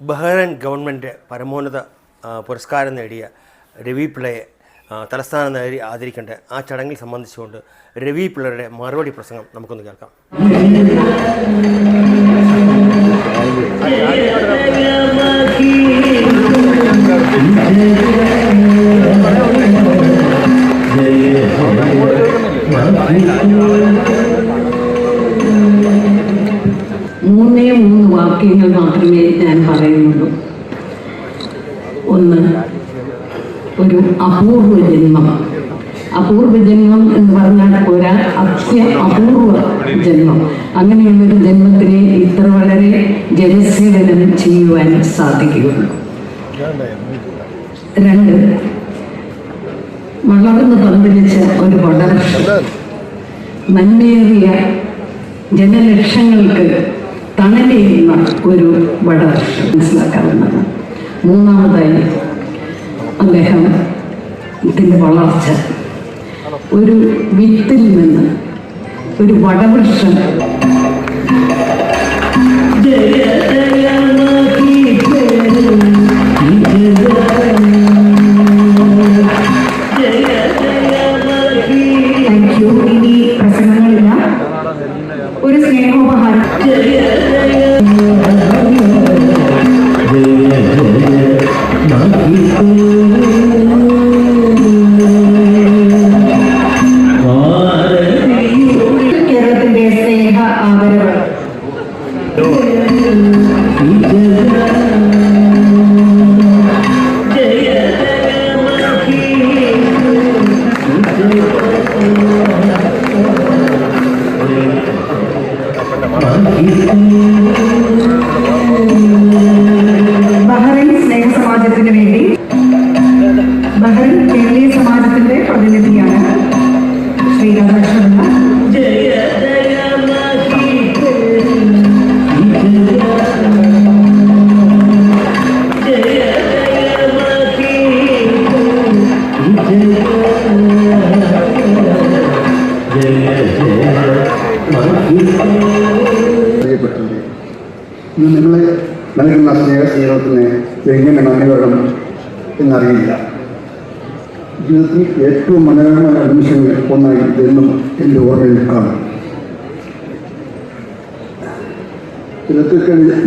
Bahrain government പരമോന്നത പുരസ്കാരം നേടിയ രവി പിള്ളയെ തലസ്ഥാനം നേടി ആദരിക്കേണ്ട ആ ചടങ്ങിൽ സംബന്ധിച്ചുകൊണ്ട് രവി പിള്ളയുടെ മറുപടി പ്രസംഗം നമുക്കൊന്ന് കേൾക്കാം. മൂന്നേ അത്യ അപൂർവ ജന്മം. അങ്ങനെയുള്ളൊരു ജന്മത്തിനെ ഇത്ര വളരെ ജനസേവനം ചെയ്യുവാൻ സാധിക്കുകയുള്ളൂ. രണ്ട് വളർന്ന് പന്തലിച്ച ഒരു പട. നന്മേറിയ ജനലക്ഷങ്ങൾക്ക് തണലേറുന്ന ഒരു വട മനസ്സിലാക്കാവുന്നതാണ്. മൂന്നാമതായി അദ്ദേഹം ഇതിന്റെ വളർച്ച. ഒരു വിത്തിൽ നിന്ന് ഒരു വടവൃക്ഷം സമാജത്തിന് വേണ്ടി ബഹ്റൈൻ കേരളീയ സമാജത്തിന്റെ പ്രതിനിധിയാണ് ശ്രീ രാധാകൃഷ്ണൻ പ്രിയപ്പെട്ടവരെ ഇന്ന് നിങ്ങളെ നൽകുന്ന സ്നേഹ സ്നേഹത്തിന് എങ്ങനെ നന്ദി വേണം എന്നറിയില്ല ജീവിതത്തിൽ ഏറ്റവും മനോഹരമായ നിമിഷങ്ങളിൽ ഒന്നായി ഇതെന്നും എൻ്റെ ഓർമ്മയിൽ കാണും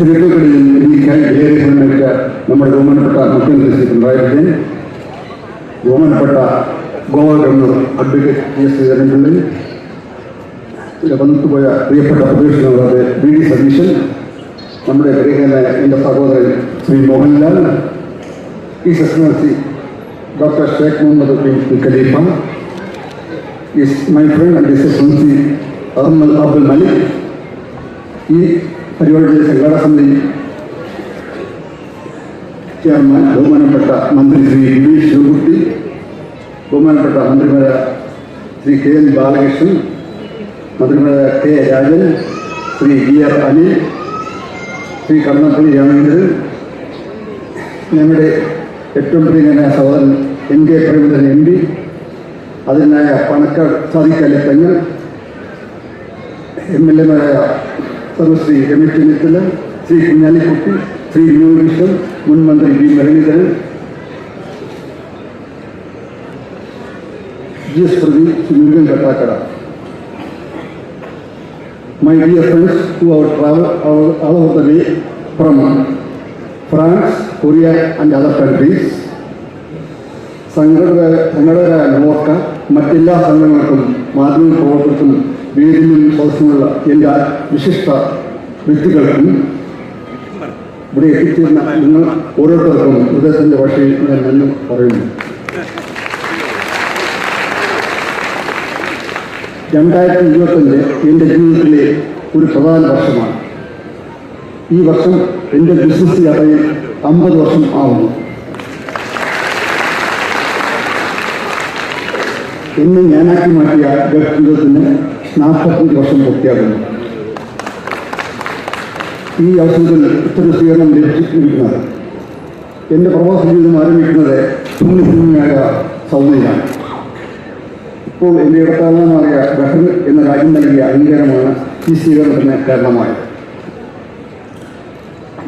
നിരക്കൾക്കിടയിൽ എനിക്കായി ഏറെ സമ്മതിച്ച നമ്മുടെ ബഹുമാനപ്പെട്ട മുഖ്യമന്ത്രി ശ്രീ പിണറായി വിജയൻ ബഹുമാനപ്പെട്ട Goa governor advocate T S Sreedharan Pillai ചില വന്നുപോയ പ്രിയപ്പെട്ട പ്രതീക്ഷകളുടെ വി ഡി സതീശൻ നമ്മുടെ പ്രിയങ്കരനായ എന്റെ സഹോദരൻ ശ്രീ മോഹൻലാൽ ഈ Excellency doctor Sheikh Mohammed bin Khalifa is my friend and his Excellency Ahmed Abdul Malik ഈ പരിപാടിയുടെ സംഘാടക സമിതി ചെയർമാൻ ബഹുമാനപ്പെട്ട മന്ത്രി ശ്രീ വി ശിവകുട്ടി ബഹുമാനപ്പെട്ട മന്ത്രിമാരായ ശ്രീ കെ എൻ ബാലകൃഷ്ണൻ മന്ത്രിമാരായ K Rajan Shri V R Anil Shri Kannappally Ramachandran ഞങ്ങളുടെ ഏറ്റവും പ്രിയനായ സഹോദരൻ N K Premachandran M P അതിനായ Panakkad Sadiqali Thangal M L എമാരായ സർവശ്രീ രമേശ് ചെന്നിത്തല ശ്രീ കുഞ്ഞാലിക്കുട്ടി ശ്രീ ന്യൂകൃഷ്ണൻ മുൻ മന്ത്രി വി മുരളീധരൻ ജി എസ് പ്രതി Shri Murugan Kattakada. My dear friends who have traveled all, all over the way from France, Korea and other countries. സംഘടന സംഘടകരായ നോക്ക മറ്റെല്ലാ സംഘടനകൾക്കും മാധ്യമ പ്രവർത്തകർക്കും വേദിയിലും സദസ്സിലുള്ള എല്ലാ വിശിഷ്ട വ്യക്തികൾക്കും ഇവിടെ എത്തിച്ചേർന്ന നിങ്ങൾ ഓരോരുത്തർക്കും ഹൃദയത്തിന്റെ ഭാഷയിൽ ഞാൻ നന്ദി പറയുന്നു രണ്ടായിരത്തി ഇരുപത്തഞ്ച് എന്റെ ജീവിതത്തിലെ ഒരു പ്രധാന വർഷമാണ്. ഈ വർഷം എന്റെ ബിസിനസ് യാത്രയിൽ അമ്പത് വർഷം ആവുന്നു. എന്നെ ഞാനാക്കി മാറ്റിയ വ്യക്തിത്വത്തിന് നാൽപ്പത്തഞ്ച് വർഷം പൂർത്തിയാകുന്നു. ഈ അവസരത്തിൽ ഇത്തരം സ്വീകരണം ലഭിച്ചിരിക്കുന്നത് എന്റെ പ്രവാസ ജീവിതം ആരംഭിക്കുന്നത് പുണ്യഭൂമിയായ സൗദിയിലാണ് ഇപ്പോൾ ഇന്ത്യയുടെ ഇടത്താളമായ ബഹ്റിൻ എന്ന രാജ്യം നൽകിയ അംഗീകാരമാണ് ഈ സ്വീകരണത്തിന് കാരണമായത്.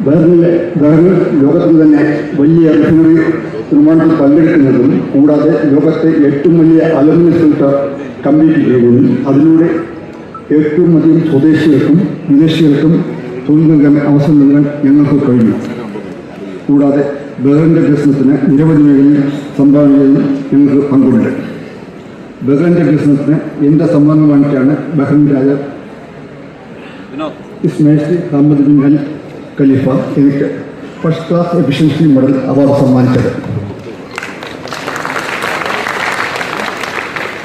ബഹ്റിനിലെ ബഹ്റിൻ ലോകത്തിന് തന്നെ വലിയ റിഫൈനറി നിർമ്മാണത്തിൽ പങ്കെടുക്കുന്നതും കൂടാതെ ലോകത്തെ ഏറ്റവും വലിയ അലുമിനിയം ഫിൽട്ടർ കമ്പ്ലീറ്റ് ചെയ്യുകയും അതിലൂടെ ഏറ്റവും അധികം സ്വദേശികൾക്കും വിദേശികൾക്കും തൊഴിൽ നൽകാൻ അവസരം നൽകാൻ ഞങ്ങൾക്ക് കഴിഞ്ഞു. കൂടാതെ ബഹ്റിന്റെ ബിസിനസ്സിന് നിരവധി മേഖലയിൽ സംഭാവന ചെയ്ത് ഞങ്ങൾക്ക് പങ്കുണ്ട്. ബഹ്റിൻ്റെ ബിസിനസ്സിന് എൻ്റെ സംഭാവനമായിട്ടാണ് ബഹ്റിൻ രാജാവ് ഇസ്മേഷ് അഹമ്മദ് ബിൻ അൽ ഖലീഫ എനിക്ക് first class efficiency medal award സമ്മാനിച്ചത്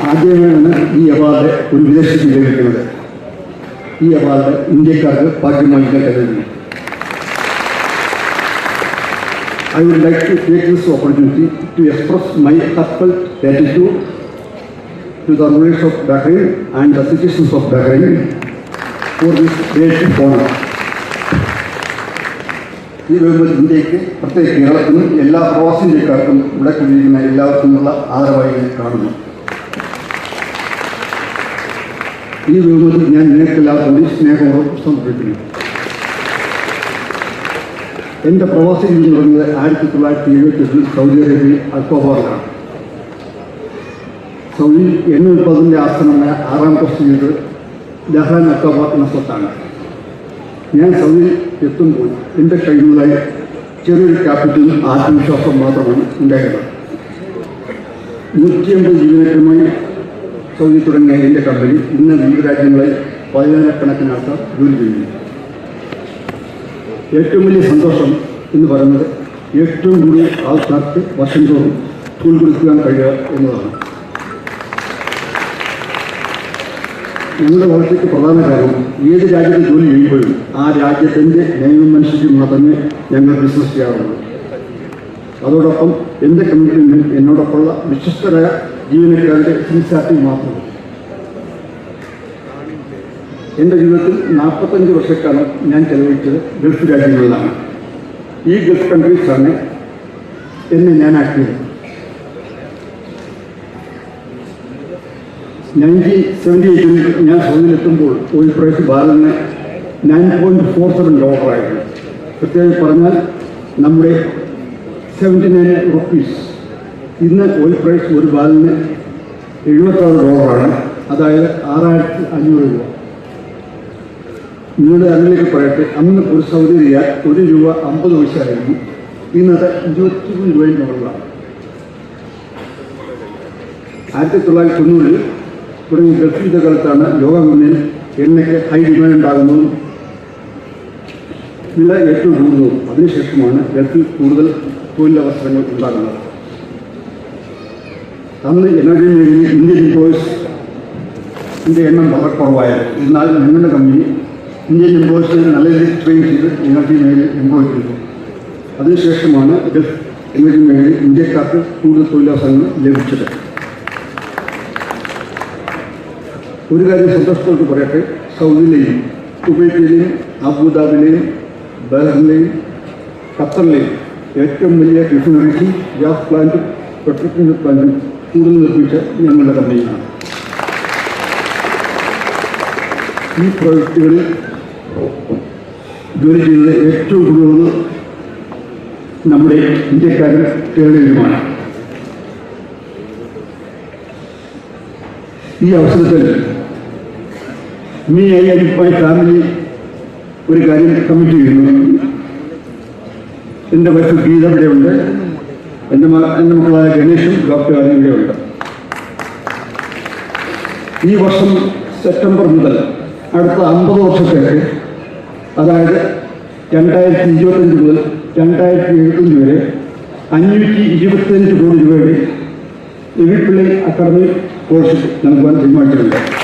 ആദ്യമായാണ് ഈ അവാർഡ് ഒരു വിദേശിക്ക് ലഭിക്കുന്നത് ഈ അവാർഡ് ഇന്ത്യക്കാർക്ക് ഭാഗ്യമായി ഞാൻ കരുതുന്നു I would like to take this opportunity to express my heartfelt gratitude to the rulers of Bahrain and the citizens of Bahrain for this great honor. ഈ വരുമ്പോൾ ഇന്ത്യയ്ക്ക് പ്രത്യേക കേരളത്തിനും എല്ലാ പ്രവാസി ഇന്ത്യക്കാർക്കും ഇവിടെ കുടിയിരിക്കുന്ന എല്ലാവർക്കുമുള്ള ആദരവായി കാണുന്നു. ഈ വരുമ്പോൾ ഞാൻ നിങ്ങൾക്കെല്ലാവർക്കും സ്നേഹപൂർവം സമർപ്പിക്കുന്നു എന്റെ പ്രവാസി ജീവിതം തുടങ്ങിയത് ആയിരത്തി തൊള്ളായിരത്തി എഴുപത്തി എട്ടിൽ സൗദി അറേബ്യയിൽ അൽക്കോബാറിലാണ് സൗദിയിൽ എണ്ണ ഉൽപ്പാദനത്തിന്റെ ആസ്ഥാനമായ ആറാം പ്രസിഡന്റ് ലഹാൻ അക്കാബ എന്ന സ്വത്താണ്. ഞാൻ സൗദിയിൽ എത്തുമ്പോൾ എന്റെ കഴിവുകളായ ചെറിയൊരു ക്യാപിറ്റലും ആത്മവിശ്വാസം മാത്രമാണ് ഉണ്ടായത് നൂറ്റി അമ്പത് ജീവനക്കാരുമായി സൗദി തുടങ്ങിയ എന്റെ കമ്പനി ഇന്ന് വിവിധ രാജ്യങ്ങളിൽ പതിനായിരക്കണക്കിന് ആൾക്കാർ ജോലി ചെയ്യുന്നു. ഏറ്റവും വലിയ സന്തോഷം എന്ന് പറയുന്നത് ഏറ്റവും കൂടുതൽ ആൾക്കാർക്ക് വർഷം തോറും തൊഴിൽ കൊടുക്കുവാൻ കഴിയുക എന്നതാണ്. ഞങ്ങളുടെ വളർച്ചയ്ക്ക് പ്രധാന കാരണം ഏത് രാജ്യത്ത് ജോലി ചെയ്യുമ്പോഴും ആ രാജ്യത്തിന്റെ നിയമം അനുസരിച്ച് മാത്രമേ ഞങ്ങൾ ബിസിനസ് ചെയ്യാറുള്ളൂ. അതോടൊപ്പം എന്റെ കമ്മിറ്റിയിൽ എന്നോടൊപ്പമുള്ള വിശ്വസ്തരായ ജീവനക്കാരുടെ സിൻസാറ്റി മാത്രം. എന്റെ ജീവിതത്തിൽ നാൽപ്പത്തഞ്ച് വർഷക്കാലം ഞാൻ ചെലവഴിച്ചത് ഗൾഫ് രാജ്യങ്ങളിലാണ്. ഈ ഗൾഫ് കൺട്രീസാണ് എന്നെ ഞാനാക്കിയത്. നയന്റീൻ സെവന്റി എയ്റ്റിൽ ഞാൻ സൗദിയിലെത്തുമ്പോൾ ഓയിൽ പ്രൈസ് ബാരലിന് നയൻ പോയിന്റ് ഫോർ സെവൻ ഡോളറായിരുന്നു പ്രത്യേകം പറഞ്ഞാൽ നമ്മുടെ സെവന്റി നയൻ റുപ്പീസ് ഇന്ന് ഓയിൽ പ്രൈസ് ഒരു ബാരലിന് എഴുപത്താറ് ഡോളറാണ് അതായത് ആറായിരത്തി അഞ്ഞൂറ് രൂപ. നിങ്ങളുടെ അറിവിലേക്ക് പറയട്ടെ അന്ന് ഒരു സൗദി റിയാൽ ഒരു രൂപ അമ്പത് പൈസയായിരുന്നു. ഇന്നത് ഇരുപത്തിമൂന്ന് രൂപയും മുകളിലാണ് ആയിരത്തി തൊള്ളായിരത്തി തൊണ്ണൂറിൽ തുടങ്ങിയ ഗൾഫ് യുദ്ധകാലത്താണ് മുന്നിൽ എണ്ണയ്ക്ക് ഹൈ ഡിമാൻഡ് ഉണ്ടാകുന്നതും വില ഏറ്റവും കൂടുന്നതും അതിനുശേഷമാണ് ഗൾഫിൽ കൂടുതൽ തൊഴിലവസരങ്ങൾ ഉണ്ടാകുന്നത്. അന്ന് എനർജി മേഖലയിൽ ഇന്ത്യൻ എംപ്ലോയീസിന്റെ എണ്ണം വളരെ കുറവായിരുന്നു. എന്നാൽ ഞങ്ങളുടെ കമ്പനി ഇന്ത്യൻ എംപ്ലോയീസിനെ നല്ല രീതിയിൽ ട്രെയിൻ ചെയ്ത് എനർജി മേഖലയിൽ എംപ്ലോയ് ചെയ്തു. അതിനുശേഷമാണ് ഗൾഫ് എനർജി മേഖലയിൽ ഇന്ത്യക്കാർക്ക് കൂടുതൽ തൊഴിലവസരങ്ങൾ ലഭിച്ചത്. ഒരു കാര്യം സന്തോഷത്തോട്ട് പറയട്ടെ. സൗദിയിലെയും കുവൈറ്റിലെയും അബുദാബിലെയും ബഹ്റിനിലെയും ഖത്തറിലെയും ഏറ്റവും വലിയ റിഫൈനറീസും ഗ്യാസ് പ്ലാന്റും പെട്രോകെമിക്കൽ പ്ലാന്റും കൂടുതൽ നിർമ്മിച്ച ഞങ്ങളുടെ കമ്പനിയാണ്. ഈ പ്രോജക്റ്റുകളിൽ ജോലി ചെയ്യുന്നത് ഏറ്റവും കൂടുതൽ നമ്മുടെ ഇന്ത്യക്കാരും കേരളീയരുമാണ് ഈ അവസരത്തിൽ മീ ഐ മൈ ഫാമിലി ഒരു കാര്യം കമ്മിറ്റ് ചെയ്യുന്നു. എന്റെ വൈഫ് ഗീത ഇവിടെയുണ്ട്. എന്റെ എന്റെ മക്കളായ ഗണേഷും ഡോക്ടർ ഇവിടെയുണ്ട്. ഈ വർഷം സെപ്റ്റംബർ മുതൽ അടുത്ത അമ്പത് വർഷത്തേക്ക് അതായത് രണ്ടായിരത്തി ഇരുപത്തഞ്ച് മുതൽ രണ്ടായിരത്തി എഴുപത്തഞ്ച് വരെ അഞ്ഞൂറ്റി ഇരുപത്തഞ്ച് കോടി രൂപയുടെ എവിപ്പിള്ളി അക്കാദമി കോഴ്സ് നൽകുവാൻ തീരുമാനിച്ചിട്ടുണ്ട്.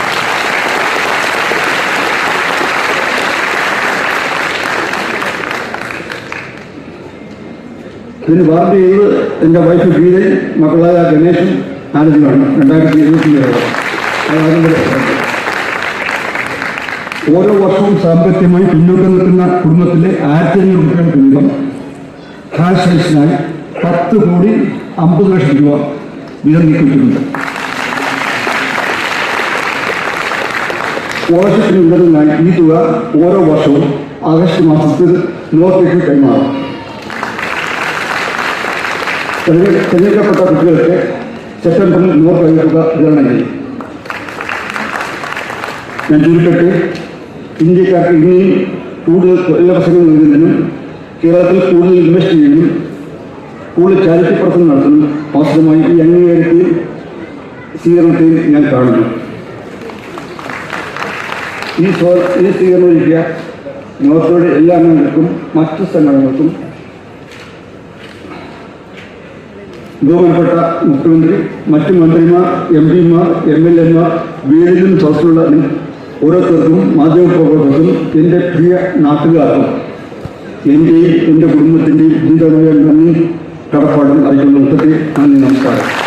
ഇതിന് പാർട്ടി ചെയ്ത് എന്റെ വൈഫ് ഗീതയും മക്കളായ ഗണേശും ആനന്ദമാണ് രണ്ടായിരത്തി ഇരുപത്തി ഓരോ വർഷവും സാമ്പത്തികമായി പിന്നോക്കം നിൽക്കുന്ന കുടുംബത്തിലെ ആയിരത്തി അഞ്ഞൂറ് രൂപയുടെ വീതം ഹാഷ് സൈസിനായി പത്ത് കോടി അമ്പത് ലക്ഷം രൂപ വീതം നീക്കിയിട്ടുണ്ട് സ്കോളർഷിപ്പിന് ഉന്നതനായി ഈ തുക ഓരോ വർഷവും ആഗസ്റ്റ് മാസത്തിൽ നോർത്തേക്ക് കൈമാറും. തെരഞ്ഞെടുക്കപ്പെട്ട കുട്ടികൾക്ക് സെപ്റ്റംബറിൽ നൂറ് രൂപ തുക വിതരണം ചെയ്യും. ഞാൻ ചുരുക്കട്ടെ ഇന്ത്യക്കാർക്ക് ഇനിയും കൂടുതൽ തൊഴിലവസരങ്ങൾ നൽകുന്നതിനും കേരളത്തിൽ കൂടുതൽ ഇൻവെസ്റ്റ് ചെയ്യുന്നതിനും കൂടുതൽ ചാരിറ്റി പ്രവർത്തനം നടത്തുന്നതിനും അവസരമായി ഈ അംഗീകാരത്തെയും സ്വീകരണത്തെയും ഞാൻ കാണുന്നു. ഈ സ്വ ഈ സ്വീകരണം ഒരുക്കിയ നോർത്തോയുടെ എല്ലാ അംഗങ്ങൾക്കും മറ്റ് സംഘടനകൾക്കും ബഹുമാനപ്പെട്ട മുഖ്യമന്ത്രി മറ്റ് മന്ത്രിമാർ എം പിമാർ എം എൽ എമാർ വീടിലും സദസ്സിലുള്ള ഓരോരുത്തർക്കും മാധ്യമപ്രവർത്തകർക്കും എന്റെ പ്രിയ നാട്ടുകാർക്കും എന്റെയും എന്റെ കുടുംബത്തിന്റെയും ജീവിതമായ നന്ദി കടപ്പാടും അറിയിക്കുന്ന നന്ദി നന്ദി നമസ്കാരം